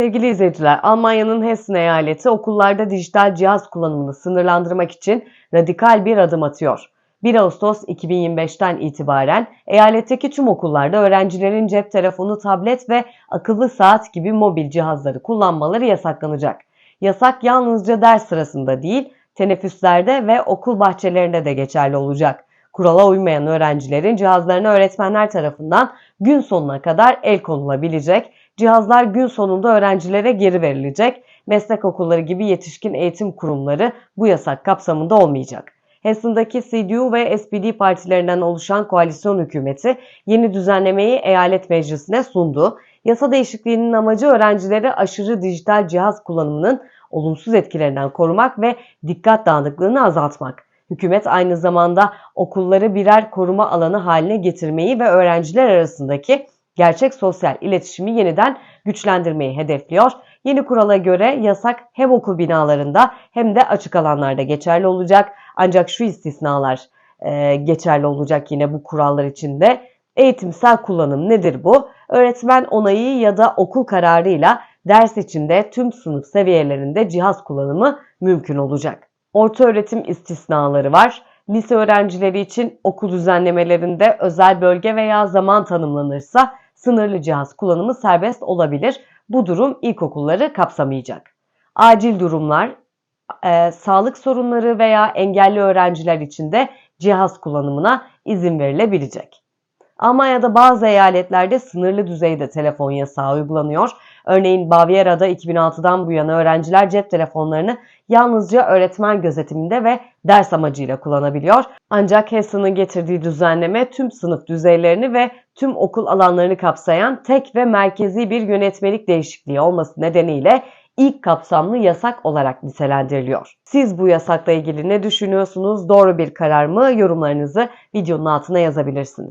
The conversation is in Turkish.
Sevgili izleyiciler, Almanya'nın Hessen eyaleti okullarda dijital cihaz kullanımını sınırlandırmak için radikal bir adım atıyor. 1 Ağustos 2025'ten itibaren eyaletteki tüm okullarda öğrencilerin cep telefonu, tablet ve akıllı saat gibi mobil cihazları kullanmaları yasaklanacak. Yasak yalnızca ders sırasında değil, teneffüslerde ve okul bahçelerinde de geçerli olacak. Kurala uymayan öğrencilerin cihazlarına öğretmenler tarafından gün sonuna kadar el konulabilecek. Cihazlar gün sonunda öğrencilere geri verilecek. Meslek okulları gibi yetişkin eğitim kurumları bu yasak kapsamında olmayacak. Hessen'daki CDU ve SPD partilerinden oluşan koalisyon hükümeti yeni düzenlemeyi eyalet meclisine sundu. Yasa değişikliğinin amacı öğrencileri aşırı dijital cihaz kullanımının olumsuz etkilerinden korumak ve dikkat dağınıklığını azaltmak. Hükümet aynı zamanda okulları birer koruma alanı haline getirmeyi ve öğrenciler arasındaki gerçek sosyal iletişimi yeniden güçlendirmeyi hedefliyor. Yeni kurala göre yasak hem okul binalarında hem de açık alanlarda geçerli olacak. Ancak şu istisnalar e, geçerli olacak yine bu kurallar içinde. Eğitimsel kullanım nedir bu? Öğretmen onayı ya da okul kararıyla ders içinde tüm sınıf seviyelerinde cihaz kullanımı mümkün olacak. Orta öğretim istisnaları var. Lise öğrencileri için okul düzenlemelerinde özel bölge veya zaman tanımlanırsa sınırlı cihaz kullanımı serbest olabilir. Bu durum ilkokulları kapsamayacak. Acil durumlar, e, sağlık sorunları veya engelli öğrenciler için de cihaz kullanımına izin verilebilecek. Almanya'da bazı eyaletlerde sınırlı düzeyde telefon yasağı uygulanıyor. Örneğin Bavyera'da 2006'dan bu yana öğrenciler cep telefonlarını yalnızca öğretmen gözetiminde ve ders amacıyla kullanabiliyor. Ancak Hessen'ın getirdiği düzenleme tüm sınıf düzeylerini ve tüm okul alanlarını kapsayan tek ve merkezi bir yönetmelik değişikliği olması nedeniyle ilk kapsamlı yasak olarak nitelendiriliyor. Siz bu yasakla ilgili ne düşünüyorsunuz? Doğru bir karar mı? Yorumlarınızı videonun altına yazabilirsiniz.